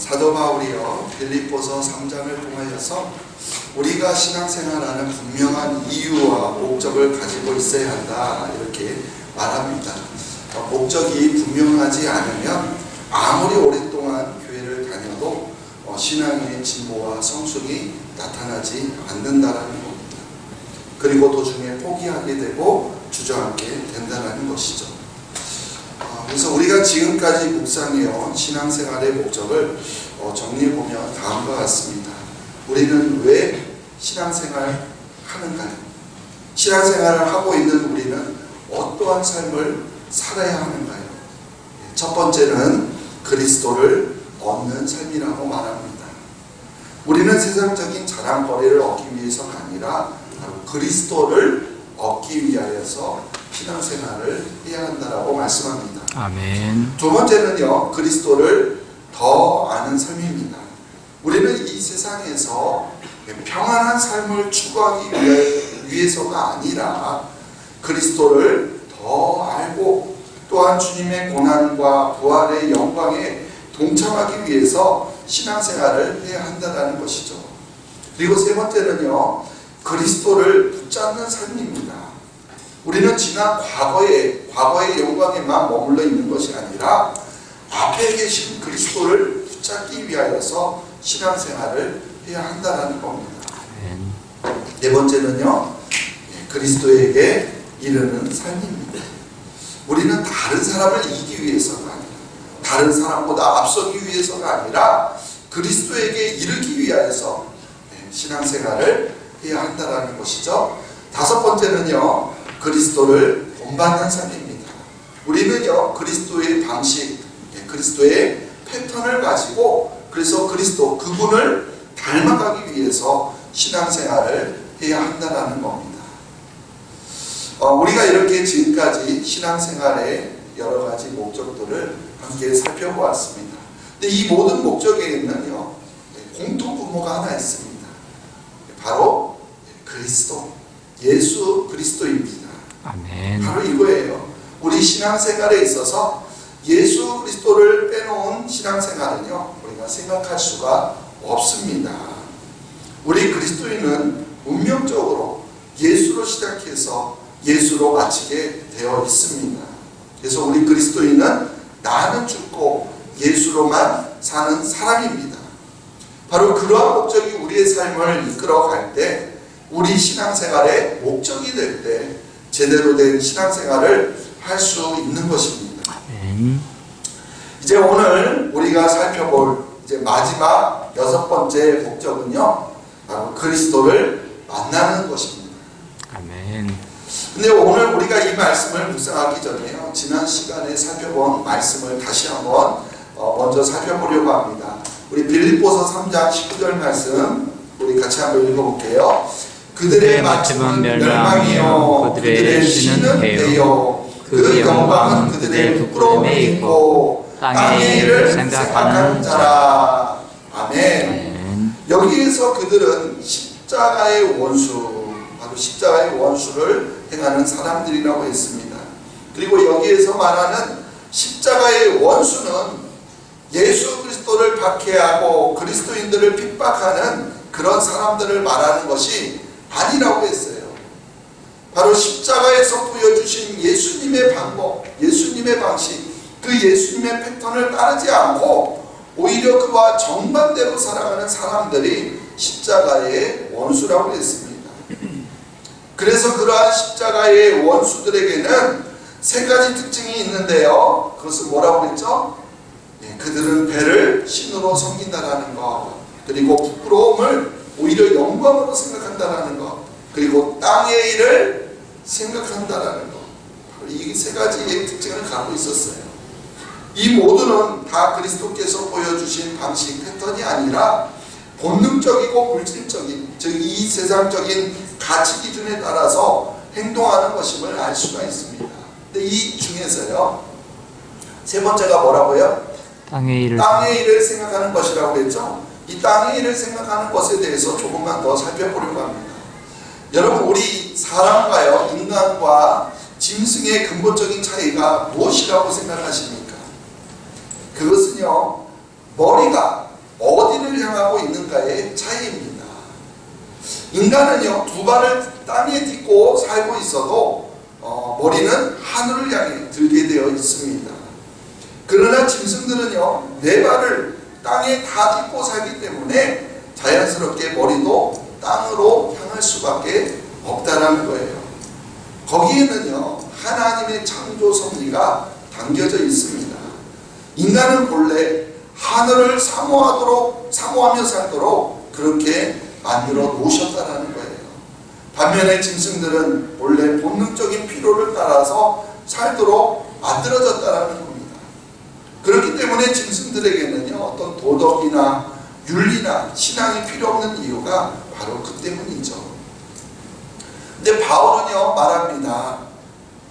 사도 바울이요 빌립보서 3장을 통하여서 우리가 신앙생활하는 분명한 이유와 목적을 가지고 있어야 한다 이렇게 말합니다. 어, 목적이 분명하지 않으면 아무리 오랫동안 교회를 다녀도 어, 신앙의 진보와 성숙이 나타나지 않는다라는 겁니다. 그리고 도중에 포기하게 되고 주저앉게 된다는 것이죠. 어, 그래서 우리가 지금까지 묵상해온 신앙생활의 목적을 어, 정리해 보면 다음과 같습니다. 우리는 왜 신앙생활 하는가요? 신앙생활을 하고 있는 우리는 어떠한 삶을 살아야 하는가요? 첫 번째는 그리스도를 얻는 삶이라고 말합니다. 우리는 세상적인 자랑거리를 얻기 위해서가 아니라 바로 그리스도를 얻기 위하여서 신앙생활을 해야 한다라고 말씀합니다. 아멘. 두 번째는요, 그리스도를 더 아는 삶입니다. 우리는 이 세상에서 평안한 삶을 추구하기 위해, 위해서가 아니라 그리스도를 더 알고 또한 주님의 고난과 부활의 영광에 동참하기 위해서 신앙생활을 해야 한다는 것이죠. 그리고 세 번째는요, 그리스도를 붙잡는 삶입니다. 우리는 지난 과거의 과거의 영광에만 머물러 있는 것이 아니라 앞에 계신 그리스도를 붙잡기 위하여서 신앙생활을 해야 한다는 겁니다. 네 번째는요, 예, 그리스도에게 이르는 삶입니다. 우리는 다른 사람을 이기기 위해서가 아니라, 다른 사람보다 앞서기 위해서가 아니라, 그리스도에게 이르기 위하여서 예, 신앙생활을 해야 한다는 것이죠. 다섯 번째는요, 그리스도를 본받는 삶입니다. 우리는요, 그리스도의 방식, 예, 그리스도의 패턴을 가지고, 그래서 그리스도, 그분을 닮아가기 위해서 신앙생활을 해야 한다는 겁니다. 어, 우리가 이렇게 지금까지 신앙생활의 여러 가지 목적들을 함께 살펴보았습니다. 근데 이 모든 목적에는요, 공통 분모가 하나 있습니다. 바로 그리스도, 예수 그리스도입니다. 아멘. 바로 이거예요. 우리 신앙생활에 있어서 예수 그리스도를 빼놓은 신앙생활은요, 우리가 생각할 수가 없습니다. 우리 그리스도인은 운명적으로 예수로 시작해서 예수로 마치게 되어 있습니다. 그래서 우리 그리스도인은 나는 죽고 예수로만 사는 사람입니다. 바로 그러한 목적이 우리의 삶을 이끌어갈 때, 우리 신앙생활의 목적이 될 때, 제대로 된 신앙생활을 할 수 있는 것입니다. 이제 오늘 우리가 살펴볼 이제 마지막 여섯 번째 목적은요, 바로 그리스도를 만나는 것입니다. 아멘. 근데 오늘 우리가 이 말씀을 묵상하기 전에요, 지난 시간에 살펴본 말씀을 다시 한번 어, 먼저 살펴보려고 합니다. 우리 빌립보서 3장 19절 말씀 우리 같이 한번 읽어볼게요. 그들의 마침은 멸망이요, 그들의 신은 배요, 그 영광은 그들의 부끄러움에 있고 땅의 일을 생각하는 자라. 아멘. 아멘. 여기에서 그들은 십자가의 원수, 바로 십자가의 원수를 행하는 사람들이라고 했습니다. 그리고 여기에서 말하는 십자가의 원수는 예수 그리스도를 박해하고 그리스도인들을 핍박하는 그런 사람들을 말하는 것이 아니라고 했어요. 바로 십자가에서 보여주신 예수님의 방법, 예수님의 방식, 그 예수님의 패턴을 따르지 않고 오히려 그와 정반대로 살아가는 사람들이 십자가의 원수라고 했습니다. 그래서 그러한 십자가의 원수들에게는 세 가지 특징이 있는데요. 그것은 뭐라고 했죠? 예, 그들은 배를 신으로 섬긴다라는 것, 그리고 부끄러움을 오히려 영광으로 생각한다라는 것, 그리고 땅의 일을 생각한다라는 것. 이세 가지의 특징을 갖고 있었어요. 이 모두는 다 그리스도께서 보여주신 방식 패턴이 아니라 본능적이고 물질적인 즉 이 세상적인 가치 기준에 따라서 행동하는 것임을 알 수가 있습니다. 근데 이 중에서요 세 번째가 뭐라고요? 땅의 일을 땅의 일을 생각하는 것이라고 했죠. 이 땅의 일을 생각하는 것에 대해서 조금만 더 살펴보려고 합니다. 여러분 우리 사람과요 인간과 짐승의 근본적인 차이가 무엇이라고 생각하십니까? 그것은요 머리가 어디를 향하고 있는가의 차이입니다. 인간은요 두 발을 땅에 딛고 살고 있어도 어, 머리는 하늘을 향해 들게 되어 있습니다. 그러나 짐승들은요 네 발을 땅에 다 딛고 살기 때문에 자연스럽게 머리도 땅으로 향할 수밖에 없다라는 거예요. 거기에는요 하나님의 창조 섭리가 담겨져 있습니다. 인간은 본래 하늘을 사모하도록 사모하며 살도록 그렇게 만들어 놓으셨다라는 거예요. 반면에 짐승들은 원래 본능적인 필요를 따라서 살도록 만들어졌다라는 겁니다. 때문에 짐승들에게는요 어떤 도덕이나 윤리나 신앙이 필요 없는 이유가 바로 그 때문이죠. 근데 바울은요 말합니다.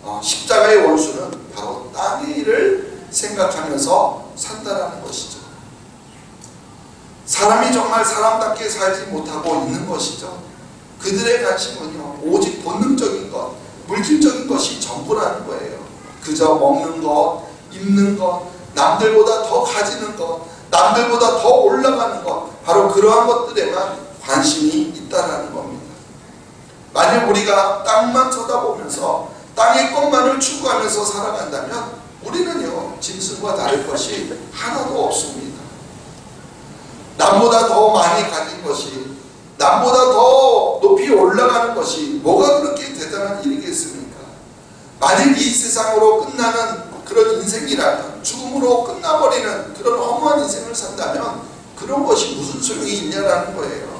어, 십자가의 원수는 바로 땅의 일을 생각하면서 산다라는 것이죠. 사람이 정말 사람답게 살지 못하고 있는 것이죠. 그들의 관심은요 오직 본능적인 것, 물질적인 것이 전부라는 거예요. 그저 먹는 것, 입는 것, 남들보다 더 가지는 것, 남들보다 더 올라가는 것, 바로 그러한 것들에만 관심이 있다라는 겁니다. 만약 우리가 땅만 쳐다보면서 땅의 것만을 추구하면서 살아간다면 우리는요 짐승과 다를 것이 하나도 없습니다. 남보다 더 많이 가진 것이 남보다 더 높이 올라가는 것이 뭐가 그렇게 대단한 일이겠습니까? 만약 이 세상으로 끝나는 그런 인생이라면 죽음으로 끝나버리는 그런 허무한 인생을 산다면 그런 것이 무슨 소용이 있냐라는 거예요.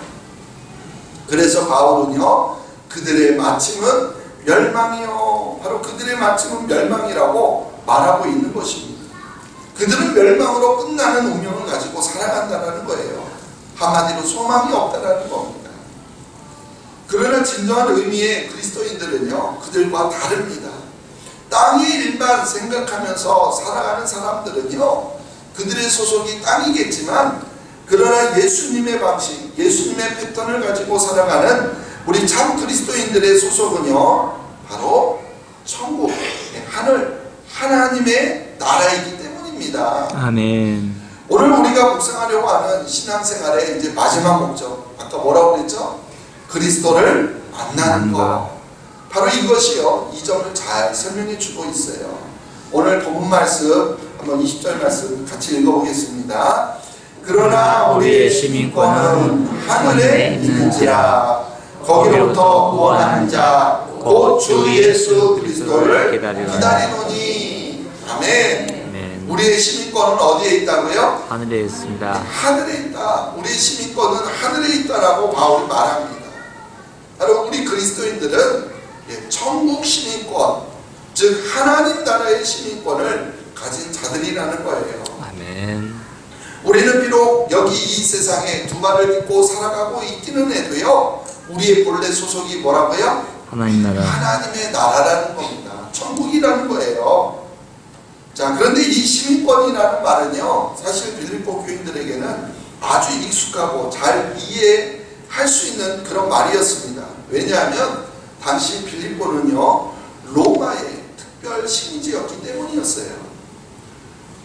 그래서 바울은요 그들의 마침은 멸망이요 바로 그들의 마침은 멸망이라고 말하고 있는 것입니다. 그들은 멸망으로 끝나는 운명을 가지고 살아간다는 거예요. 한마디로 소망이 없다라는 겁니다. 그러나 진정한 의미의 그리스도인들은요, 그들과 다릅니다. 땅의 일만 생각하면서 살아가는 사람들은요, 그들의 소속이 땅이겠지만, 그러나 예수님의 방식, 예수님의 패턴을 가지고 살아가는 우리 참 그리스도인들의 소속은요, 바로 천국, 하늘, 하나님의 나라이기 때문입니다. 아멘. 오늘 우리가 묵상하려고 하는 신앙생활의 이제 마지막 목적 아까 뭐라고 그랬죠? 그리스도를 만나는 것 바로 이것이요 이 점을 잘 설명해 주고 있어요 오늘 본문 말씀 한번 20절 말씀 같이 읽어보겠습니다 그러나 우리의 시민권은 하늘에 있는지라 거기로부터 구원하는 자곧 주 예수 그리스도를 기다리노니 아멘. 우리의 시민권은 어디에 있다고요? 하늘에 있습니다. 하늘에 있다. 우리의 시민권은 하늘에 있다라고 바울이 말합니다. 바로 우리 그리스도인들은 예, 천국 시민권, 즉 하나님 나라의 시민권을 가진 자들이라는 거예요. 아멘. 우리는 비록 여기 이 세상에 두 발을 딛고 살아가고 있기는 해도요. 우리의 본래 소속이 뭐라고요? 하나님 나라. 하나님의 나라라는 겁니다. 천국이라는 거예요. 자, 그런데 이 시민권이라는 말은요, 사실 빌립보 교인들에게는 아주 익숙하고 잘 이해할 수 있는 그런 말이었습니다. 왜냐하면 당시 빌립보는요, 로마의 특별 식민지였기 때문이었어요.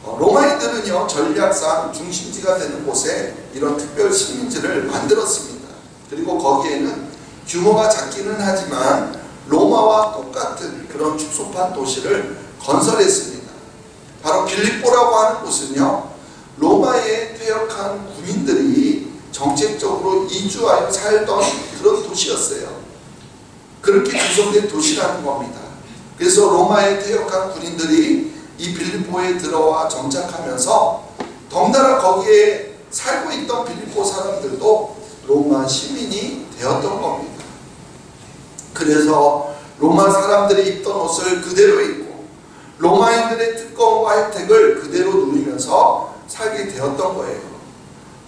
어, 로마인들은요, 전략상 중심지가 되는 곳에 이런 특별 식민지를 만들었습니다. 그리고 거기에는 규모가 작기는 하지만 로마와 똑같은 그런 축소판 도시를 건설했습니다. 바로 빌립보라고 하는 곳은요, 로마에 퇴역한 군인들이 정책적으로 이주하여 살던 그런 도시였어요. 그렇게 구성된 도시라는 겁니다. 그래서 로마에 퇴역한 군인들이 이 빌립보에 들어와 정착하면서 덩달아 거기에 살고 있던 빌립보 사람들도 로마 시민이 되었던 겁니다. 그래서 로마 사람들이 입던 옷을 그대로 입고 로마인들의 특권과 혜택을 그대로 누리면서 살게 되었던 거예요.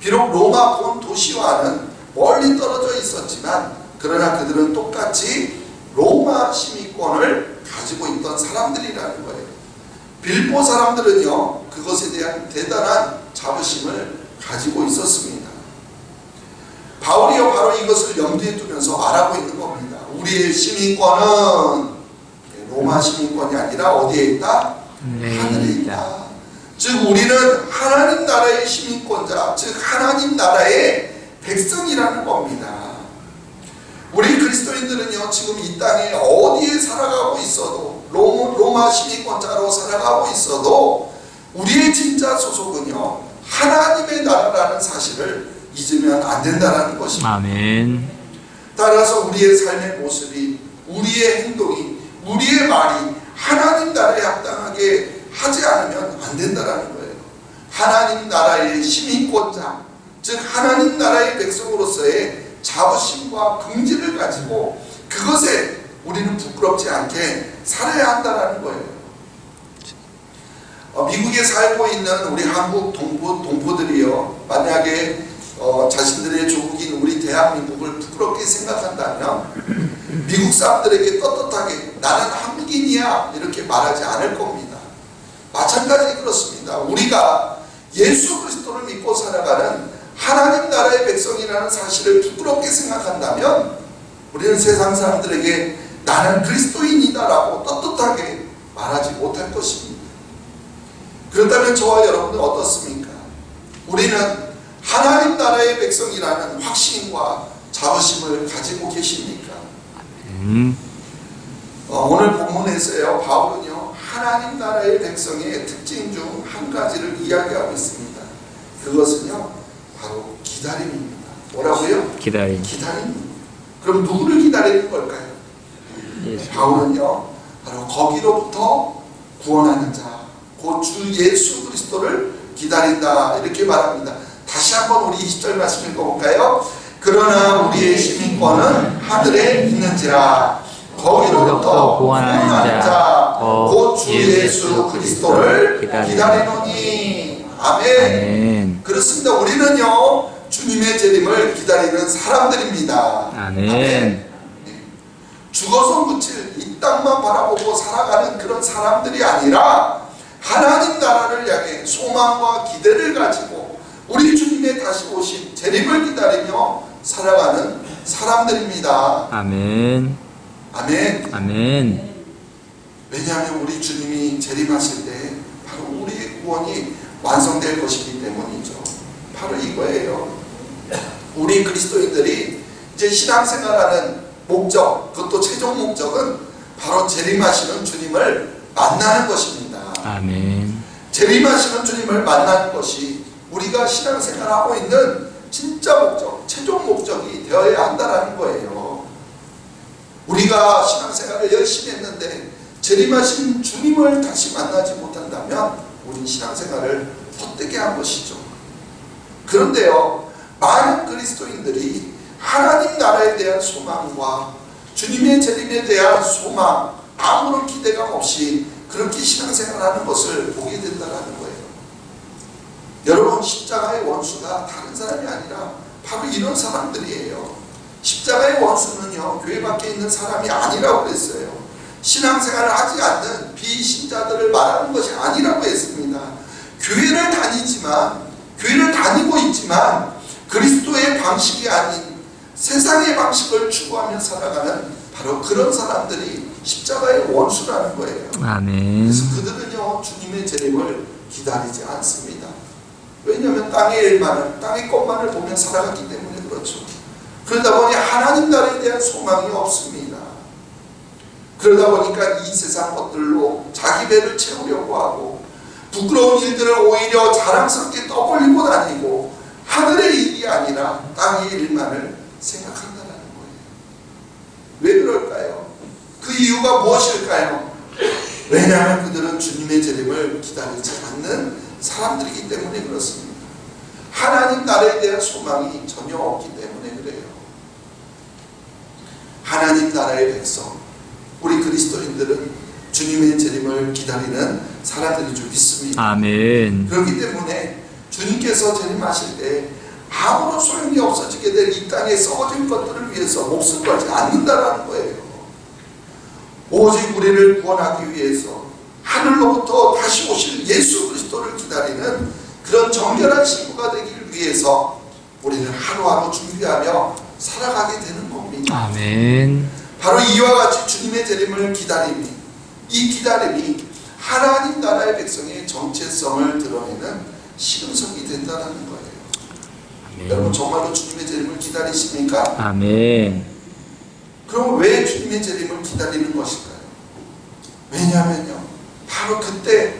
비록 로마 본 도시와는 멀리 떨어져 있었지만 그러나 그들은 똑같이 로마 시민권을 가지고 있던 사람들이라는 거예요. 빌보 사람들은요 그것에 대한 대단한 자부심을 가지고 있었습니다. 바울이요 바로 이것을 염두에 두면서 말하고 있는 겁니다. 우리의 시민권은 로마 시민권이 아니라 어디에 있다? 하늘에 하늘에. 있다. 즉 우리는 하나님 나라의 시민권자, 즉 하나님 나라의 백성이라는 겁니다. 우리 그리스도인들은요 지금 이 땅에 어디에 살아가고 있어도 로, 로마 시민권자로 살아가고 있어도 우리의 진짜 소속은요 하나님의 나라라는 사실을 잊으면 안 된다는 것입니다. 아멘. 따라서 우리의 삶의 모습이 우리의 행동이 우리의 말이 하나님 나라에 합당하게 하지 않으면 안 된다라는 거예요. 하나님 나라의 시민권자, 즉 하나님 나라의 백성으로서의 자부심과 긍지를 가지고 그것에 우리는 부끄럽지 않게 살아야 한다라는 거예요. 어, 미국에 살고 있는 우리 한국 동포, 동포들이요, 만약에 어, 자신들의 조국인 우리 대한민국을 부끄럽게 생각한다면 미국 사람들에게 떳떳하게 나는 한국인이야 이렇게 말하지 않을 겁니다. 마찬가지 그렇습니다. 우리가 예수 그리스도를 믿고 살아가는 하나님 나라의 백성이라는 사실을 부끄럽게 생각한다면 우리는 세상 사람들에게 나는 그리스도인이다라고 떳떳하게 말하지 못할 것입니다. 그렇다면 저와 여러분은 어떻습니까? 우리는 하나님 나라의 백성이라는 확신과 자부심을 가지고 계십니까? 음. 어, 오늘 본문에서요 바울은요 하나님 나라의 백성의 특징 중 한 가지를 이야기하고 있습니다. 그것은요 바로 기다림입니다. 뭐라고요? 기다림. 기다림입니다. 그럼 누구를 기다리는 걸까요? 예수. 바울은요 바로 거기로부터 구원하는 자, 곧주 예수 그리스도를 기다린다 이렇게 말합니다. 다시 한번 우리 20절 말씀 읽어볼까요? 그러나 우리의 시민권은 하늘에 있는지라 거기로부터 구원하는 자, 곧주 예수 그리스도를 기다리노니 아멘. 아멘. 그렇습니다. 우리는요 주님의 재림을 기다리는 사람들입니다. 아멘. 죽어서 묻힐 이 땅만 바라보고 살아가는 그런 사람들이 아니라 하나님 나라를 향해 소망과 기대를 가지고 우리 주님의 다시 오신 재림을 기다리며 살아가는 사람들입니다. 아멘. 아멘. 아멘. 왜냐하면 우리 주님이 재림하실 때 바로 우리의 구원이 완성될 것이기 때문이죠. 바로 이거예요. 우리 그리스도인들이 이제 신앙생활하는 목적, 그것도 최종 목적은 바로 재림하시는 주님을 만나는 것입니다. 아멘. 재림하시는 주님을 만나는 것이 우리가 신앙생활하고 있는 진짜 목적, 최종 목적이 되어야 한다는 거예요. 우리가 신앙생활을 열심히 했는데 재림하신 주님을 다시 만나지 못한다면 우리 신앙생활을 헛되게 한 것이죠. 그런데요, 많은 그리스도인들이 하나님 나라에 대한 소망과 주님의 재림에 대한 소망, 아무런 기대감 없이 그렇게 신앙생활하는 것을 보게 된다는 거예요. 여러분 십자가의 원수가 다른 사람이 아니라 바로 이런 사람들이에요. 십자가의 원수는요 교회 밖에 있는 사람이 아니라고 그랬어요. 신앙생활을 하지 않는 비신자들을 말하는 것이 아니라고 했습니다. 교회를 다니지만 교회를 다니고 있지만 그리스도의 방식이 아닌 세상의 방식을 추구하며 살아가는 바로 그런 사람들이 십자가의 원수라는 거예요. 아멘. 그래서 그들은요 주님의 재림을 기다리지 않습니다. 왜냐하면 땅의 일만을 땅의 것만을 보며 살아갔기 때문에 그렇죠. 그러다 보니 하나님 나라에 대한 소망이 없습니다. 그러다 보니까 이 세상 것들로 자기 배를 채우려고 하고 부끄러운 일들을 오히려 자랑스럽게 떠벌리고 다니고 하늘의 일이 아니라 땅의 일만을 생각한다는 거예요. 왜 그럴까요? 그 이유가 무엇일까요? 왜냐하면 그들은 주님의 재림을 기다리지 않는 사람들이기 때문에 그렇습니다. 하나님 나라에 대한 소망이 전혀 없기 때문에 그래요. 하나님 나라의 백성, 우리 그리스도인들은 주님의 재림을 기다리는 사람들이 좀 있습니다. 아멘. 그렇기 때문에 주님께서 재림하실 때 아무런 소용이 없어지게 될 이 땅에 썩어질 것들을 위해서 목숨 걸지 않는다라는 거예요. 오직 우리를 구원하기 위해서 하늘로부터 다시 오실 예수 그리스도를 기다리는 그런 정결한 신부가 되기 위해서 우리는 하루하루 준비하며 살아가게 되는 겁니다. 아멘. 바로 이와 같이 주님의 재림을 기다림이 이 기다림이 하나님 나라의 백성의 정체성을 드러내는 시금석이 된다는 거 예요. 여러분 아멘. 정말로 주님의 재림을 기다리십니까? 아멘. 그럼 왜 주님의 재림을 기다리는 것일까요? 왜냐하면요. 바로 그때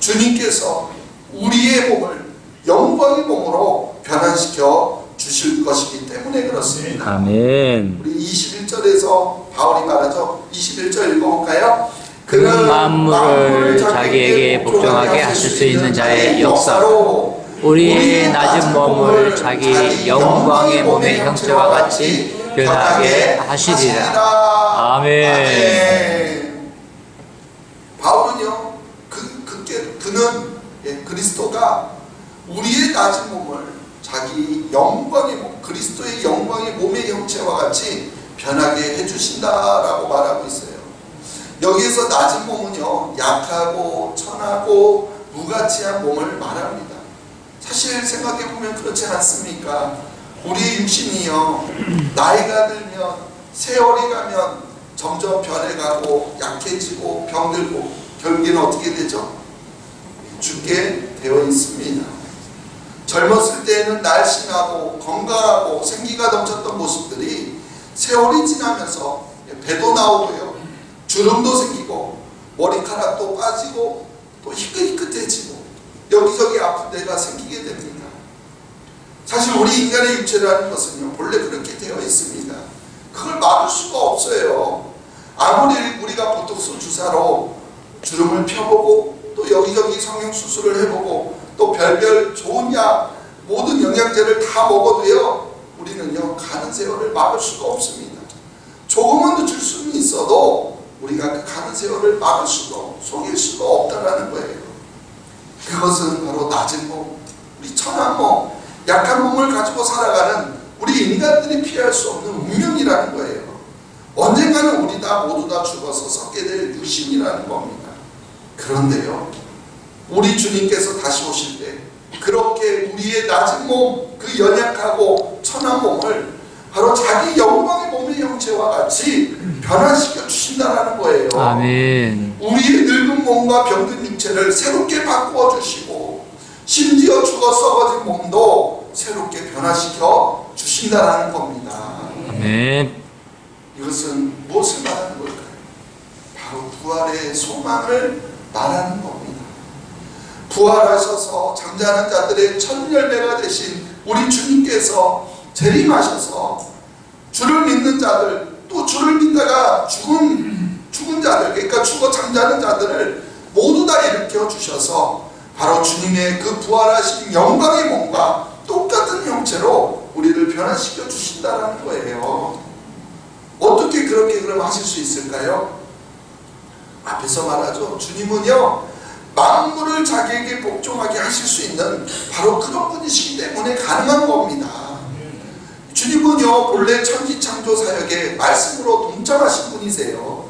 주님께서 우리의 몸을 영광의 몸으로 변환시켜 주실 것이기 때문에 그렇습니다. 아멘. 우리 21절에서 바울이 말하죠. 21절 읽어볼까요? 그는 만물을 자기에게 복종하게 하실 수 있는 자의 역사로 우리의 낮은 몸을 자기 영광의 몸의 형체와 같이 변하게 하시리라. 아멘. 바울은요, 그, 그게, 그는 예, 그리스도가 우리의 낮은 몸을 자기 영광의 몸, 그리스도의 영광의 몸의 형체와 같이 변하게 해주신다라고 말하고 있어요. 여기에서 낮은 몸은요, 약하고 천하고 무가치한 몸을 말합니다. 사실 생각해 보면 그렇지 않습니까? 우리의 육신이요, 나이가 들면 세월이 가면 점점 변해가고 약해지고 병들고 결국에는 어떻게 되죠? 죽게 되어 있습니다. 젊었을 때에는 날씬하고 건강하고 생기가 넘쳤던 모습들이 세월이 지나면서 배도 나오고요. 주름도 생기고 머리카락도 빠지고 또 희끗희끗해지고 여기저기 아픈 데가 생기게 됩니다. 사실 우리 인간의 육체라는 것은요 본래 그렇게 되어 있습니다. 그걸 막을 수가 없어요. 아무리 우리가 보톡스 주사로 주름을 펴보고 또 여기저기 성형 수술을 해보고 또 별별 좋은 약 모든 영양제를 다 먹어도요 우리는요 가는 세월을 막을 수가 없습니다. 조금은 늦출 수는 있어도 우리가 그 가는 세월을 막을 수도 속일 수가 없다라는 거예요. 그것은 바로 낮은 몸, 우리 천한 몸, 약한 몸을 가지고 살아가는 우리 인간들이 피할 수 없는 운명이라는 거예요. 언젠가는 우리 다 모두 다 죽어서 썩게 될 육신이라는 겁니다. 그런데요, 우리 주님께서 다시 오실 때 그렇게 우리의 낮은 몸, 그 연약하고 천한 몸을 바로 자기 영광의 몸의 형체와 같이 변화시켜 주신다는 거예요. 아멘. 우리의 늙은 몸과 병든 육체를 새롭게 바꾸어 주시고 심지어 죽어 썩어진 몸도 새롭게 변화시켜 주신다라는 겁니다. 아멘. 이것은 무엇을 말하는 걸까요? 바로 부활의 소망을 말하는 겁니다. 부활하셔서 잠자는 자들의 첫 열매가 되신 우리 주님께서 재림하셔서 주를 믿는 자들 또 주를 믿다가 죽은 죽은 자들 그러니까 죽어 잠자는 자들을 모두 다 일으켜 주셔서 바로 주님의 그 부활하신 영광의 몸과 똑같은 형체로 우리를 변화시켜 주신다라는 거예요. 어떻게 그렇게 그럼 하실 수 있을까요? 앞에서 말하죠. 주님은요, 만물을 자기에게 복종하게 하실 수 있는 바로 그런 분이시기 때문에 가능한 겁니다. 주님은요, 본래 천지 창조 사역에 말씀으로 동참하신 분이세요.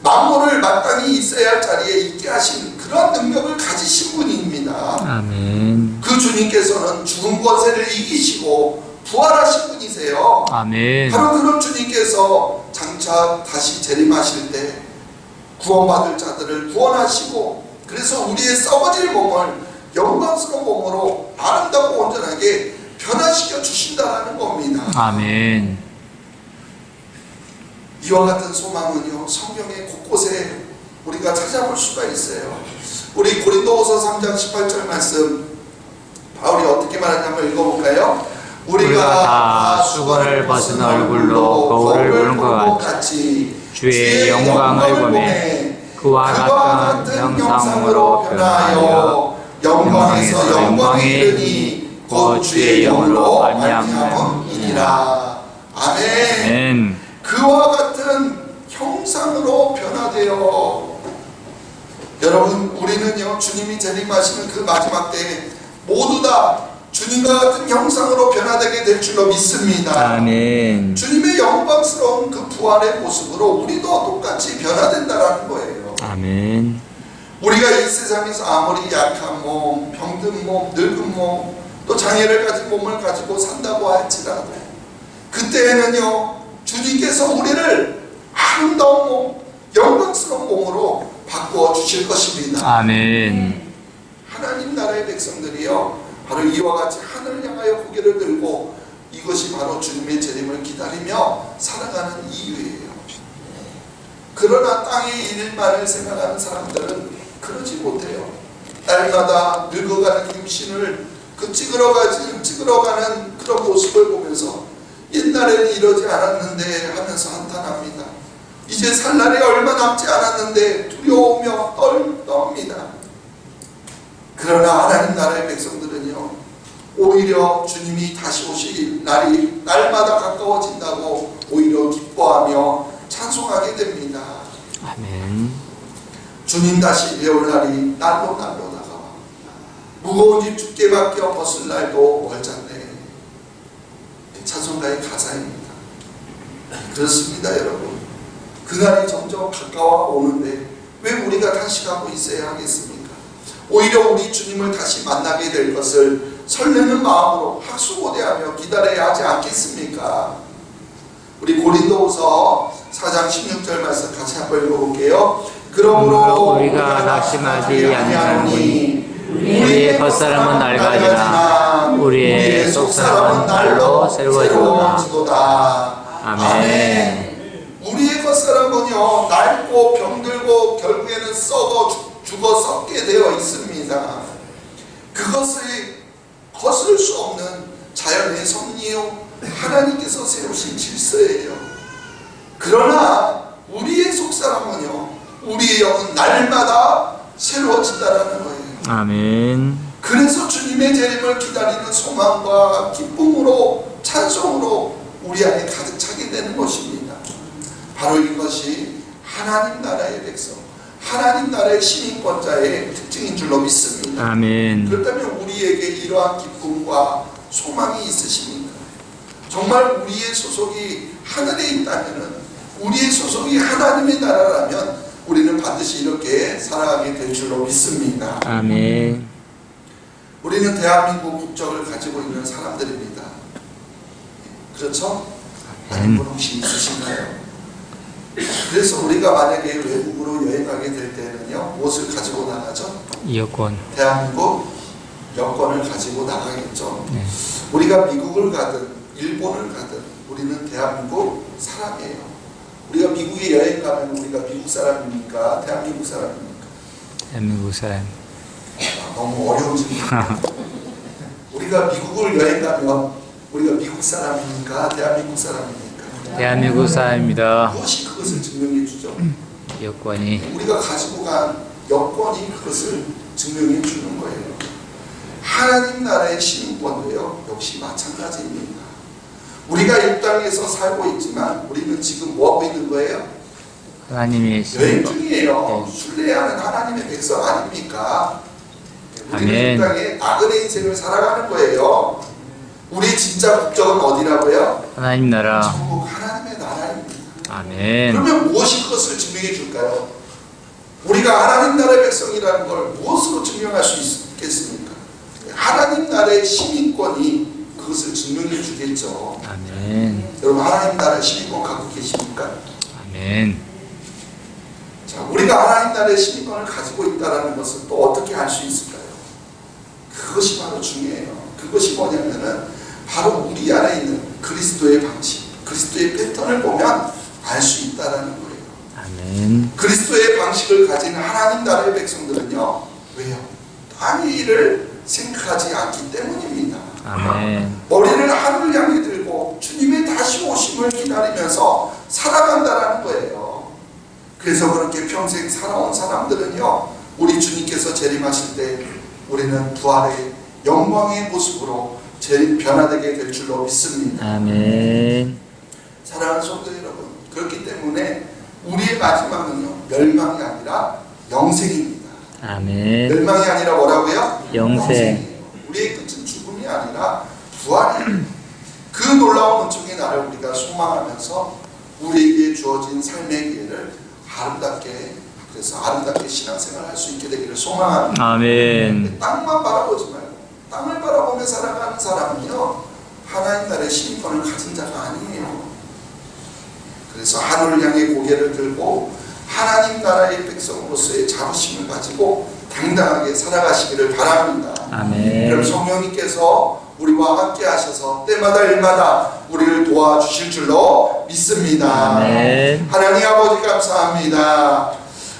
만물을 마땅히 있어야 할 자리에 있게 하신 그런 능력을 가지신 분입니다. 아멘. 그 주님께서는 죽음 권세를 이기시고 부활하신 분이세요. 아멘. 바로 그런 주님께서 장차 다시 재림하실 때 구원받을 자들을 구원하시고 그래서 우리의 썩어질 몸을 영광스러운 몸으로 아름답고 온전하게 변화시켜 주신다는 겁니다. 아멘. 이와 같은 소망은요 성경의 곳곳에 우리가 찾아볼 수가 있어요. 우리 고린도후서 3장 18절 말씀 바울이 어떻게 말하냐면 읽어볼까요? 우리가 다 수건을 벗은 얼굴로 거울을 보는 것 같이 주의 영광을 보매 그와 같은 형상으로 변하여 영광에서 영광에 이르니 곧 주의 영으로 말미암음이니라. 아멘. 그와 같은 형상으로 변화되어 여러분 우리는요 주님이 재림하시는 그 마지막 때에 모두 다 주님과 같은 형상으로 변화되게 될 줄로 믿습니다. 아멘. 주님의 영광스러운 그 부활의 모습으로 우리도 똑같이 변화된다라는 거예요. 아멘. 우리가 이 세상에서 아무리 약한 몸, 병든 몸, 늙은 몸, 또 장애를 가진 몸을 가지고 산다고 할지라도 그때에는요 주님께서 우리를 아름다운 몸, 영광스러운 몸으로 바꾸어 주실 것입니다. 아멘. 하나님 나라의 백성들이요 바로 이와 같이 하늘을 향하여 고개를 들고 이것이 바로 주님의 재림을 기다리며 살아가는 이유예요. 생일만을 생각하는 사람들은 그러지 못해요. 날마다 늙어가는 임신을 그 찌그러가지 찌그러가는 그런 모습을 보면서 옛날에는 이러지 않았는데 하면서 한탄합니다. 이제 살 날이 얼마 남지 않았는데 두려우며 떨, 떱니다. 그러나 하나님 나라의 백성들은요, 오히려 주님이 다시 오실 날이 날마다 가까워진다고 오히려 기뻐하며 찬송하게 됩니다. 아멘. 주님 다시 배울 날이 날로 날로. 무거운 집 죽게 맡겨 벗을 날도 멀잖네. 찬송가의 가사입니다. 그렇습니다, 여러분. 그날이 점점 가까워 오는데 왜 우리가 가고 있어야 하겠습니까? 오히려 우리 주님을 다시 만나게 될 것을 설레는 마음으로 학수고대하며 기다려야 하지 않겠습니까? 우리 고린도후서 4장 16절 말씀 같이 한번 읽어볼게요. 그러므로 우리가 낙심하지 아니하노니 우리의 겉사람은 낡아지나 우리의 속사람은 날로 새로워지도다. 아멘. 우리의 겉사람은요 낡고 병들고 결국에는 썩어 죽- 죽어 썩게 되어 있습니다. 그것을 거스를 수 없는 자연의 섭리요 하나님께서 세우신 질서예요. 그러나 우리의 속사람은요 우리의 영은 날마다 새로워진다라는 거예요. 아멘. 그래서 주님의 재림을 기다리는 소망과 기쁨으로 찬송으로 우리 안에 가득 차게 되는 것입니다. 바로 이것이 하나님 나라의 백성, 하나님 나라의 시민권자의 특징인 줄로 믿습니다. 아멘. 그렇다면 우리에게 이러한 기쁨과 소망이 있으십니까? 정말 우리의 소속이 하늘에 있다면 우리의 소속이 하나님의 나라라면 우리는 반드시 이렇게 살아가게 될 줄로 믿습니다. 아멘. 우리는 대한민국 국적을 가지고 있는 사람들입니다. 그렇죠? 분 혹시 있으신가요? 그래서 우리가 만약에 외국으로 여행 가게 될 때는요, 무엇을 가지고 나가죠? 여권. 대한민국 여권을 가지고 나가겠죠. 네. 우리가 미국을 가든 일본을 가든 우리는 대한민국 사람이에요. 우리가 미국에 여행 가면 우리가 미국 사람입니까? 대한민국 사람입니까? 대한민국 사람. 아, 너무 어려운 질문이에요. 우리가 미국을 여행 가면 우리가 미국 사람입니까? 대한민국 사람입니까? 대한민국 사람입니다. 무엇이 그것을 증명해 주죠? 여권이. 우리가 가지고 간 여권이 그것을 증명해 주는 거예요. 하나님 나라의 시민권도요, 역시 마찬가지입니다. 우리가 이 땅에서 살고 있지만 우리는 지금 뭐 하고 있는 거예요? 하나님의 여행 신 중이에요. 네. 순례하는 하나님의 백성 아닙니까? 우리는. 이 땅에 나그네 인생을 살아가는 거예요. 우리 진짜 국적은 어디라고요? 하나님 나라. 전국 하나님의 나라입니다. 아멘. 그러면 무엇이 그것을 증명해 줄까요? 우리가 하나님 나라의 백성이라는 걸 무엇으로 증명할 수 있겠습니까? 하나님 나라의 시민권이 그것을 증명해 주겠죠. 아멘. 여러분 하나님 나라의 시민권 갖고 계십니까? 아멘. 자, 우리가 하나님 나라의 시민권을 가지고 있다는 것은 또 어떻게 알 수 있을까요? 그것이 바로 중요해요. 그것이 뭐냐면은 바로 우리 안에 있는 그리스도의 방식, 그리스도의 패턴을 보면 알 수 있다라는 거예요. 아멘. 그리스도의 방식을 가진 하나님 나라의 백성들은요, 왜요? 딴 일을 생각하지 않기 때문입니다. 아멘. 머리를 하늘을 향해 들고 주님의 다시 오심을 기다리면서 살아간다라는 거예요. 그래서 그렇게 평생 살아온 사람들은요, 우리 주님께서 재림하실 때 우리는 부활의 영광의 모습으로 재림 변화되게 될 줄로 믿습니다. 아멘. 사랑하는 성도 여러분, 그렇기 때문에 우리의 마지막은요, 멸망이 아니라 영생입니다. 아멘. 멸망이 아니라 뭐라고요? 영생. 영생이에요. 우리의 끝은 죽음이 아니라 부활이에요. 그 놀라운 은총의 날을 우리가 소망하면서 우리에게 주어진 삶의 기회를 아름답게 그래서 아름답게 신앙생활을 할수 있게 되기를 소망합니다. 아멘. 땅만 바라보지 말고 땅을 바라보며 살아가는 사람은요 하나님 나라의 시민권을 가진 자가 아니에요. 그래서 하늘을 향해 고개를 들고 하나님 나라의 백성으로서의 자부심을 가지고 당당하게 살아가시기를 바랍니다. 아멘. 그럼 성령님께서 우리와 함께 하셔서 때마다 일마다 우리를 도와주실 줄로 믿습니다. 아멘. 하나님 아버지 감사합니다.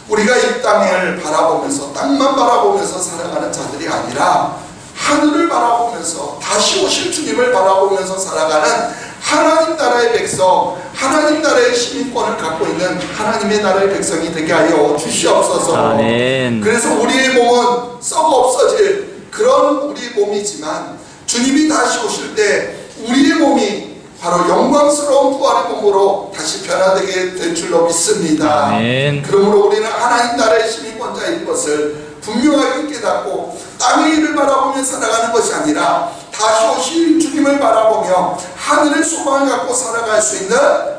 우리가 이 땅을 바라보면서 땅만 바라보면서 살아가는 자들이 아니라 하늘을 바라보면서 다시 오실 주님을 바라보면서 살아가는 하나님 나라의 백성, 하나님 나라의 시민권을 갖고 있는 하나님의 나라의 백성이 되게 하여 주시옵소서. 아멘. 그래서 우리의 몸은 썩어 없어질 그런 우리 몸이지만 주님이 다시 오실 때 우리의 몸이 바로 영광스러운 부활의 몸으로 다시 변화되게 될 줄로 믿습니다. 아멘. 그러므로 우리는 하나님 나라의 시민권자인 것을 분명하게 깨닫고 땅의 일을 바라보며 살아가는 것이 아니라 다시 오실 주님을 바라보며 하늘의 소망을 갖고 살아갈 수 있는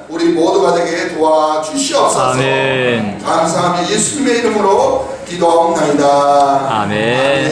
우리 모두가 되게 도와주시옵소서. 아멘. 감사하며 예수님의 이름으로 기도하옵나이다. 아멘.